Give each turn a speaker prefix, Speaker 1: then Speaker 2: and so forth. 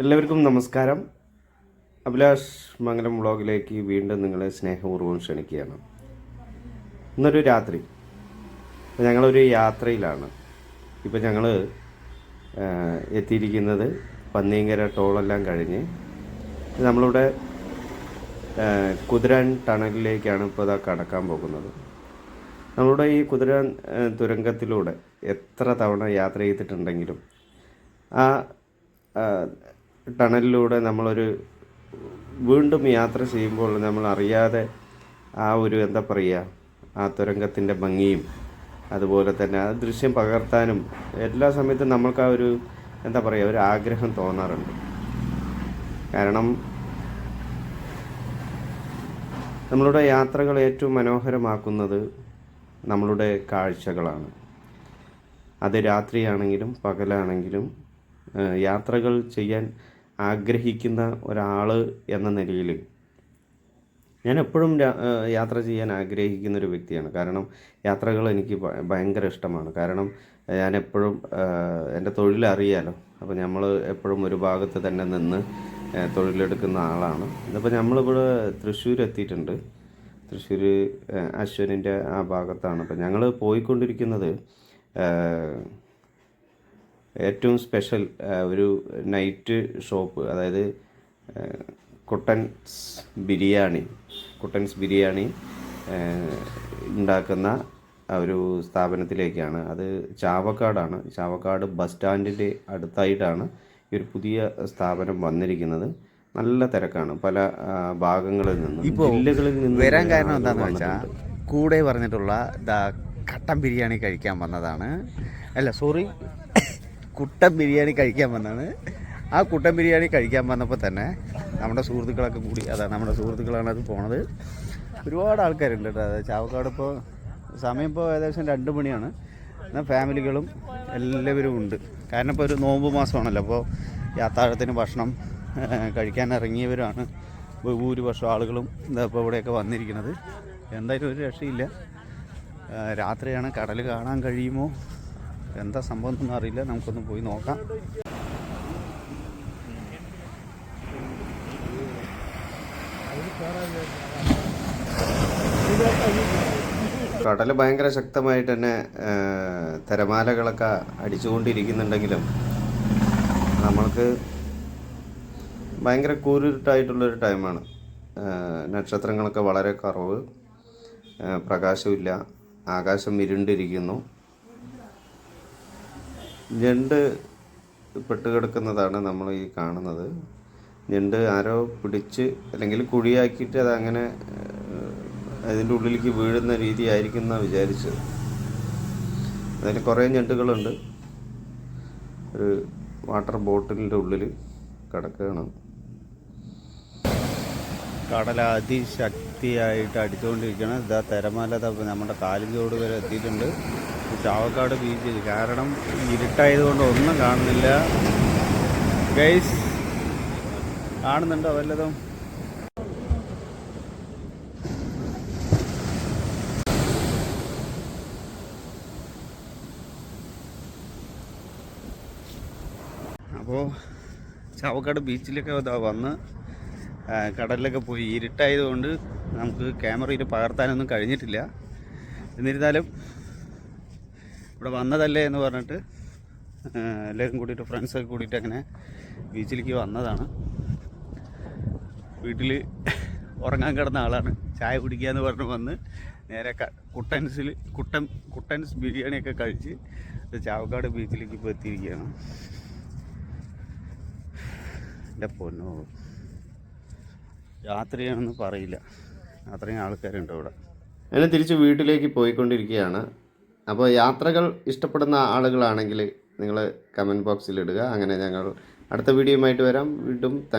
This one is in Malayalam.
Speaker 1: എല്ലാവർക്കും നമസ്കാരം. അഭിലാഷ് മംഗലം വ്ളോഗിലേക്ക് വീണ്ടും നിങ്ങളെ സ്നേഹപൂർവം ക്ഷണിക്കുകയാണ്. ഇന്നൊരു രാത്രി. ഞങ്ങളൊരു യാത്രയിലാണ്. ഇപ്പോൾ ഞങ്ങൾ എത്തിയിരിക്കുന്നത് പന്നിയങ്കര ടോളെല്ലാം കഴിഞ്ഞ് നമ്മളിവിടെ കുതിരാൻ ടണലിലേക്കാണ് ഇപ്പോൾ ഇതാ കടക്കാൻ പോകുന്നത്. നമ്മളുടെ ഈ കുതിരാൻ തുരങ്കത്തിലൂടെ എത്ര തവണ യാത്ര ചെയ്തിട്ടുണ്ടെങ്കിലും ആ, ടണലിലൂടെ നമ്മളൊരു വീണ്ടും യാത്ര ചെയ്യുമ്പോൾ നമ്മൾ അറിയാതെ ആ ഒരു എന്താ പറയുക ആ തുരങ്കത്തിന്റെ ഭംഗിയും അതുപോലെ തന്നെ ആ ദൃശ്യം പകർത്താനും എല്ലാ സമയത്തും നമ്മൾക്ക് ആ ഒരു എന്താ പറയുക ഒരു ആഗ്രഹം തോന്നാറുണ്ട്. കാരണം നമ്മളുടെ യാത്രകൾ ഏറ്റവും മനോഹരമാക്കുന്നത് നമ്മളുടെ കാഴ്ചകളാണ്. അത് രാത്രിയാണെങ്കിലും പകലാണെങ്കിലും യാത്രകൾ ചെയ്യാൻ ആഗ്രഹിക്കുന്ന ഒരാൾ എന്ന നിലയിൽ ഞാൻ എപ്പോഴും യാത്ര ചെയ്യാൻ ആഗ്രഹിക്കുന്ന ഒരു വ്യക്തിയാണ്. കാരണം യാത്രകൾ എനിക്ക് ഭയങ്കര ഇഷ്ടമാണ്. കാരണം ഞാൻ എപ്പോഴും എന്റെ തൊഴിലറിയാലോ. അപ്പോൾ നമ്മൾ എപ്പോഴും ഒരു ഭാഗത്ത് തന്നെ നിന്ന് തൊഴിലെടുക്കുന്ന ആളാണ്. ഇന്നിപ്പോൾ നമ്മളിവിടെ തൃശ്ശൂർ എത്തിയിട്ടുണ്ട് തൃശ്ശൂർ അശ്വനിന്റെ ആ ഭാഗത്താണ്. അപ്പോൾ ഞങ്ങൾ പോയിക്കൊണ്ടിരിക്കുന്നത് ഏറ്റവും സ്പെഷ്യൽ ഒരു നൈറ്റ് ഷോപ്പ് അതായത് കുട്ടൻസ് ബിരിയാണി കുട്ടൻസ് ബിരിയാണി ഉണ്ടാക്കുന്ന ഒരു സ്ഥാപനത്തിലേക്കാണ്. അത് ചാവക്കാടാണ്. ചാവക്കാട് ബസ് സ്റ്റാൻഡിന്റെ അടുത്തായിട്ടാണ് ഈ ഒരു പുതിയ സ്ഥാപനം വന്നിരിക്കുന്നത്. നല്ല തിരക്കാണ്. പല ഭാഗങ്ങളിൽ നിന്നും ജില്ലകളിൽ നിന്ന്
Speaker 2: വരാൻ കാരണം എന്താണെന്ന് വെച്ചാൽ കൂടെ പറഞ്ഞിട്ടുള്ള ദാ കട്ടൻ ബിരിയാണി കഴിക്കാൻ വന്നതാണ്. അല്ല സോറി കുട്ടൻ ബിരിയാണി കഴിക്കാൻ വന്നാണ്. ആ കുട്ടൻ ബിരിയാണി കഴിക്കാൻ വന്നപ്പോൾ തന്നെ നമ്മുടെ സുഹൃത്തുക്കളൊക്കെ കൂടി അതാ നമ്മുടെ സുഹൃത്തുക്കളാണ് അത് പോണത്. ഒരുപാട് ആൾക്കാരുണ്ട് കേട്ടോ. അതായത് ചാവക്കാട് ഇപ്പോൾ സമയം ഇപ്പോൾ ഏകദേശം രണ്ട് മണിയാണ്. എന്നാൽ ഫാമിലികളും എല്ലാവരും ഉണ്ട്. കാരണം ഇപ്പോൾ ഒരു നോമ്പ് മാസമാണല്ലോ. അപ്പോൾ യാത്രാഴത്തിന് ഭക്ഷണം കഴിക്കാൻ ഇറങ്ങിയവരാണ്. ഭൂരിപക്ഷം ആളുകളും എന്താ ഇപ്പോൾ ഇവിടെയൊക്കെ വന്നിരിക്കുന്നത്. എന്തായാലും ഒരു രക്ഷയില്ല. രാത്രിയാണ് കടൽ കാണാൻ കഴിയുമോ? എന്താ സംഭവം എന്നൊന്നും അറിയില്ല. നമുക്കൊന്ന് പോയി നോക്കാം.
Speaker 1: കടൽ ഭയങ്കര ശക്തമായിട്ട് തന്നെ തിരമാലകളൊക്കെ അടിച്ചുകൊണ്ടിരിക്കുന്നുണ്ടെങ്കിലും നമ്മൾക്ക് ഭയങ്കര കൂരിട്ടായിട്ടുള്ളൊരു ടൈമാണ്. നക്ഷത്രങ്ങളൊക്കെ വളരെ കുറവ്. പ്രകാശമില്ല ആകാശം ഇരുണ്ടിരിക്കുന്നു. ഞണ്ട് പെട്ടുകിടക്കുന്നതാണ് നമ്മൾ ഈ കാണുന്നത്. ഞണ്ട് ആരോ പിടിച്ച് അല്ലെങ്കിൽ കുഴിയാക്കിയിട്ട് അതങ്ങനെ അതിന്റെ ഉള്ളിലേക്ക് വീഴുന്ന രീതിയായിരിക്കും എന്നാണ് വിചാരിച്ചത്. അതിൽ കുറേ ഞണ്ടുകളുണ്ട്. ഒരു വാട്ടർ ബോട്ടിലിന്റെ ഉള്ളിൽ കിടക്കുകയാണ്.
Speaker 2: കടൽ അതിശക്തിയായിട്ട് അടിച്ചുകൊണ്ടിരിക്കുകയാണ്. ഇതാ തിരമാല നമ്മുടെ കാലിഞ്ചോട് വരെ എത്തിയിട്ടുണ്ട്. ചാവക്കാട് ബീച്ചിൽ കാരണം ഇരുട്ടായതുകൊണ്ട് ഒന്നും കാണുന്നില്ല. ഗൈസ് കാണുന്നുണ്ടോ വല്ലതും? അപ്പോൾ ചാവക്കാട് ബീച്ചിലൊക്കെ വന്ന് കടലിലൊക്കെ പോയി ഇരുട്ടായതുകൊണ്ട് നമുക്ക് ക്യാമറയിൽ പകർത്താനൊന്നും കഴിഞ്ഞിട്ടില്ല. എന്നിരുന്നാലും ഇവിടെ വന്നതല്ലേ എന്ന് പറഞ്ഞിട്ട് എല്ലാവരും കൂടിയിട്ട് ഫ്രണ്ട്സൊക്കെ കൂടിയിട്ട് അങ്ങനെ ബീച്ചിലേക്ക് വന്നതാണ്. വീട്ടിൽ ഉറങ്ങാൻ കിടന്ന ആളാണ്. ചായ കുടിക്കുക എന്ന് പറഞ്ഞ് വന്ന് നേരെ കുട്ടൻസിൽ കുട്ടൻ കുട്ടൻസ് ബിരിയാണിയൊക്കെ കഴിച്ച് ചാവക്കാട് ബീച്ചിലേക്ക് ഇപ്പോൾ എത്തിയിരിക്കുകയാണ്. എന്റെ പൊന്നോ. രാത്രിയാണെന്ന് പറയില്ല. അത്രയും ആൾക്കാരുണ്ട് ഇവിടെ
Speaker 1: അങ്ങനെ തിരിച്ച് വീട്ടിലേക്ക് പോയിക്കൊണ്ടിരിക്കുകയാണ്. അപ്പോൾ യാത്രകൾ ഇഷ്ടപ്പെടുന്ന ആളുകളാണെങ്കിൽ നിങ്ങൾ കമന്റ് ബോക്സിൽ ഇടുക. അങ്ങനെ ഞങ്ങൾ അടുത്ത വീഡിയോയുമായിട്ട് വരാം. വീണ്ടും താങ്ക്